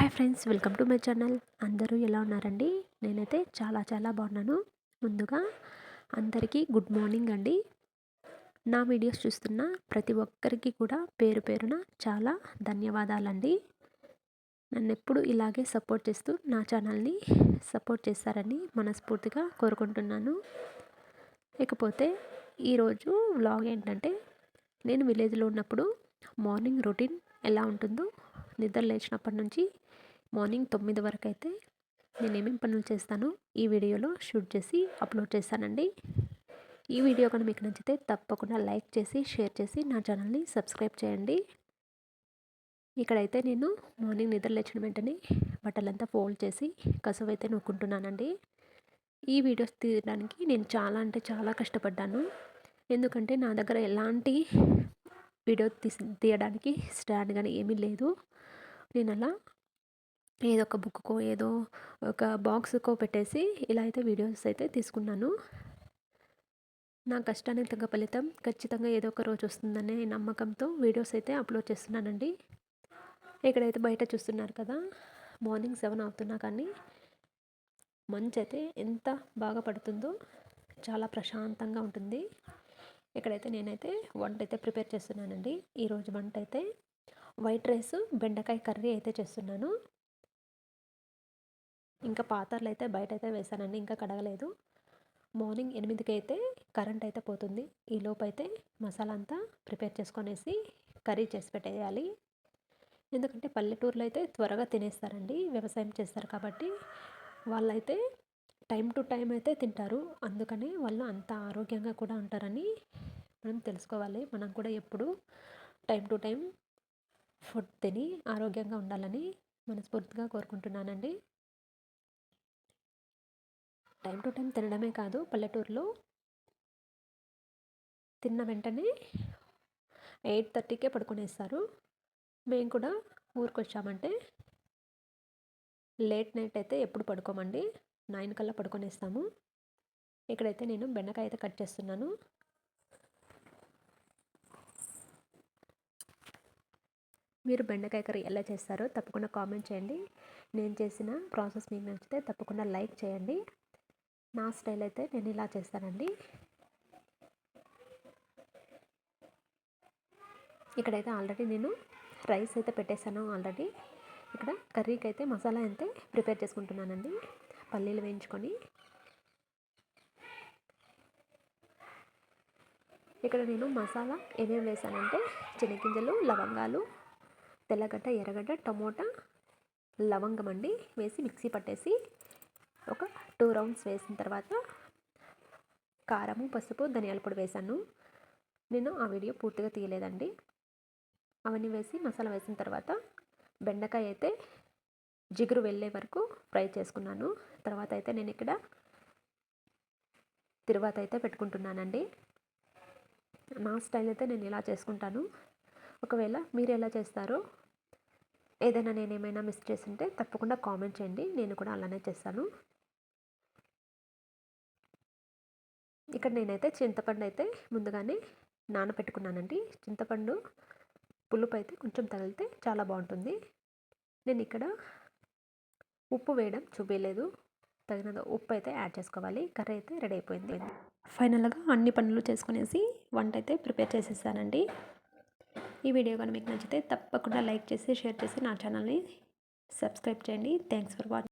Hi friends welcome to my channel. అందరూ ఎలా ఉన్నారండి? నేనైతే చాలా చాలా బాగున్నాను. ముందుగా అందరికీ గుడ్ మార్నింగ్ అండి. నా వీడియోస్ చూస్తున్న ప్రతి ఒక్కరికి కూడా పేరు పేరున చాలా ధన్యవాదాలండి. నన్ను ఎప్పుడు ఇలాగే సపోర్ట్ చేస్తూ నా ఛానల్ని సపోర్ట్ చేస్తారని మనస్ఫూర్తిగా కోరుకుంటున్నాను. ఇకపోతే ఈరోజు వ్లాగ్ ఏంటంటే నేను విలేజ్లో ఉన్నప్పుడు మార్నింగ్ రొటీన్ ఎలా ఉంటుందో నిద్ర లేచినప్పటి నుంచి మార్నింగ్ తొమ్మిది వరకు అయితే నేను ఏమేమి పనులు చేస్తానో ఈ వీడియోలో షూట్ చేసి అప్లోడ్ చేస్తానండి. ఈ వీడియో కనుక మీకు నచ్చితే తప్పకుండా లైక్ చేసి షేర్ చేసి నా ఛానల్ని సబ్స్క్రైబ్ చేయండి. ఇక్కడైతే నేను మార్నింగ్ నిద్ర లేచిన వెంటనే బట్టలంతా ఫోల్డ్ చేసి కసువు అయితే ఈ వీడియోస్ తీయడానికి నేను చాలా అంటే చాలా కష్టపడ్డాను. ఎందుకంటే నా దగ్గర ఎలాంటి వీడియో తీసి తీయడానికి స్టాండ్ కానీ ఏమీ లేదు. నేను అలా ఏదో ఒక బుక్కో ఏదో ఒక బాక్స్కో పెట్టేసి ఇలా అయితే వీడియోస్ అయితే తీసుకున్నాను. నా కష్టానికి తగ్గ ఫలితం ఖచ్చితంగా ఏదో ఒక రోజు వస్తుందనే నమ్మకంతో వీడియోస్ అయితే అప్లోడ్ చేస్తున్నానండి. ఇక్కడైతే బయట చూస్తున్నారు కదా మార్నింగ్ సెవెన్ అవుతున్నా కానీ మంచు అయితే ఎంత బాగా పడుతుందో చాలా ప్రశాంతంగా ఉంటుంది. ఇక్కడైతే నేనైతే వంట అయితే ప్రిపేర్ చేస్తున్నానండి. ఈరోజు వంట అయితే వైట్ రైస్ బెండకాయ కర్రీ అయితే చేస్తున్నాను. ఇంకా పాత్రలు అయితే బయట అయితే వేసానండి ఇంకా కడగలేదు. మార్నింగ్ ఎనిమిదికి అయితే కరెంట్ అయితే పోతుంది. ఈ అయితే మసాలా అంతా ప్రిపేర్ చేసుకొనేసి కర్రీ చేసి పెట్టేయాలి. ఎందుకంటే పల్లెటూరులో అయితే త్వరగా తినేస్తారండి వ్యవసాయం చేస్తారు కాబట్టి వాళ్ళైతే టైం టు టైం అయితే తింటారు. అందుకని వాళ్ళు అంత ఆరోగ్యంగా కూడా ఉంటారని మనం తెలుసుకోవాలి. మనం కూడా ఎప్పుడు టైం టు టైం ఫుడ్ తిని ఆరోగ్యంగా ఉండాలని మనస్ఫూర్తిగా కోరుకుంటున్నానండి. టైం టు టైం తినడమే కాదు పల్లెటూరులో తిన్న వెంటనే ఎయిట్ థర్టీకే పడుకునేస్తారు. మేము కూడా ఊరికి వచ్చామంటే లేట్ నైట్ అయితే ఎప్పుడు పడుకోమండి? నైన్ కల్లా పడుకొనేస్తాము. ఇక్కడైతే నేను బెండకాయ అయితే కట్ చేస్తున్నాను. మీరు బెండకాయ కర్రీ ఎలా చేస్తారో తప్పకుండా కామెంట్ చేయండి. నేను చేసిన ప్రాసెస్ మీకు నచ్చితే తప్పకుండా లైక్ చేయండి. నా స్టైల్ అయితే నేను ఇలా చేస్తానండి. ఇక్కడైతే ఆల్రెడీ నేను రైస్ అయితే పెట్టేశాను ఆల్రెడీ. ఇక్కడ కర్రీకి అయితే మసాలా అయితే ప్రిపేర్ చేసుకుంటున్నానండి. పల్లీలు వేయించుకొని. ఇక్కడ నేను మసాలా ఏమేమి వేసానంటే చెనిగింజలు లవంగాలు తెల్లగడ్డ ఎర్రగడ్డ టమోటా లవంగం అండి వేసి మిక్సీ పట్టేసి ఒక టూ రౌండ్స్ వేసిన తర్వాత కారము పసుపు ధనియాల పొడి వేసాను. నేను ఆ వీడియో పూర్తిగా తీయలేదండి. అవన్నీ వేసి మసాలా వేసిన తర్వాత బెండకాయ అయితే జిగురు వెళ్ళే వరకు ఫ్రై చేసుకున్నాను. తర్వాత అయితే నేను ఇక్కడ తిరువాత అయితే పెట్టుకుంటున్నానండి. నా స్టైల్ అయితే నేను ఇలా చేసుకుంటాను. ఒకవేళ మీరు ఎలా చేస్తారో ఏదైనా నేను ఏమైనా మిస్ చేస్తుంటే తప్పకుండా కామెంట్ చేయండి. నేను కూడా అలానే చేస్తాను. ఇక్కడ నేనైతే చింతపండు అయితే ముందుగానే నానబెట్టుకున్నానండి చింతపండు పులుపు అయితే కొంచెం తగిలితే చాలా బాగుంటుంది. నేను ఇక్కడ ఉప్పు వేయడం చూపించలేదు తగినంత ఉప్పు అయితే యాడ్ చేసుకోవాలి. కర్రీ అయితే రెడీ అయిపోయింది. ఫైనల్గా అన్ని పనులు చేసుకునేసి వంట అయితే ప్రిపేర్ చేసేసానండి. ఈ వీడియో కానీ మీకు నచ్చితే తప్పకుండా లైక్ చేసి షేర్ చేసి నా ఛానల్ని సబ్స్క్రైబ్ చేయండి. Thanks for watching